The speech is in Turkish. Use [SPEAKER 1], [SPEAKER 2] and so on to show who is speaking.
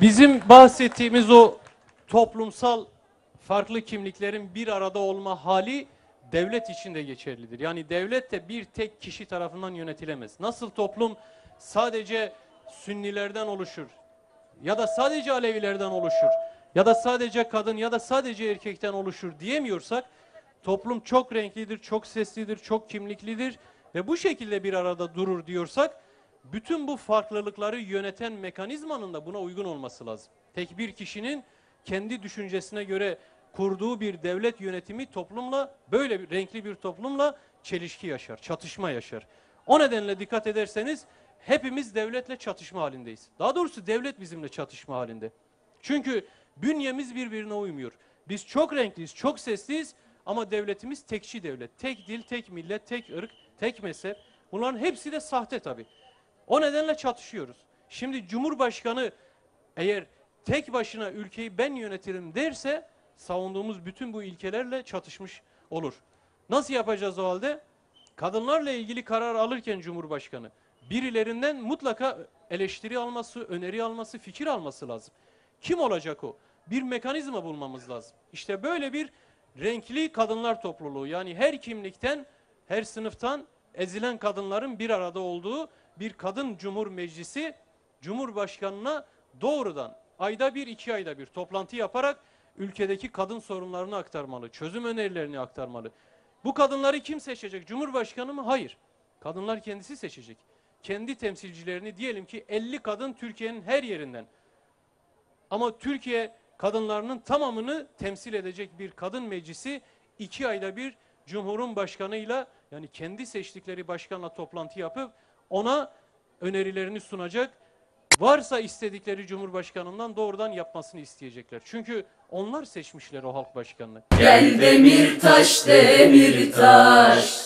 [SPEAKER 1] Bizim bahsettiğimiz o toplumsal farklı kimliklerin bir arada olma hali devlet içinde geçerlidir. Yani devlet de bir tek kişi tarafından yönetilemez. Nasıl toplum sadece Sünnilerden oluşur ya da sadece Alevilerden oluşur ya da sadece kadın ya da sadece erkekten oluşur diyemiyorsak toplum çok renklidir, çok seslidir, çok kimliklidir ve bu şekilde bir arada durur diyorsak bütün bu farklılıkları yöneten mekanizmanın da buna uygun olması lazım. Tek bir kişinin kendi düşüncesine göre kurduğu bir devlet yönetimi toplumla böyle bir renkli bir toplumla çelişki yaşar, çatışma yaşar. O nedenle dikkat ederseniz hepimiz devletle çatışma halindeyiz. Daha doğrusu devlet bizimle çatışma halinde. Çünkü bünyemiz birbirine uymuyor. Biz çok renkliyiz, çok sesliyiz ama devletimiz tekçi devlet. Tek dil, tek millet, tek ırk, tek mezhep. Bunların hepsi de sahte tabii. O nedenle çatışıyoruz. Şimdi Cumhurbaşkanı eğer tek başına ülkeyi ben yönetirim derse savunduğumuz bütün bu ilkelerle çatışmış olur. Nasıl yapacağız o halde? Kadınlarla ilgili karar alırken Cumhurbaşkanı birilerinden mutlaka eleştiri alması, öneri alması, fikir alması lazım. Kim olacak o? Bir mekanizma bulmamız lazım. İşte böyle bir renkli kadınlar topluluğu yani her kimlikten, her sınıftan ezilen kadınların bir arada olduğu bir kadın cumhur meclisi Cumhurbaşkanına doğrudan ayda bir iki ayda bir toplantı yaparak ülkedeki kadın sorunlarını aktarmalı, çözüm önerilerini aktarmalı. Bu kadınları kim seçecek? Cumhurbaşkanı mı? Hayır. Kadınlar kendisi seçecek. Kendi temsilcilerini diyelim ki 50 kadın Türkiye'nin her yerinden. Ama Türkiye kadınlarının tamamını temsil edecek bir kadın meclisi iki ayda bir Cumhur'un başkanıyla yani kendi seçtikleri başkanla toplantı yapıp ona önerilerini sunacak. Varsa istedikleri Cumhurbaşkanından doğrudan yapmasını isteyecekler. Çünkü onlar seçmişler o halk başkanını.
[SPEAKER 2] Gel demir taş demir taş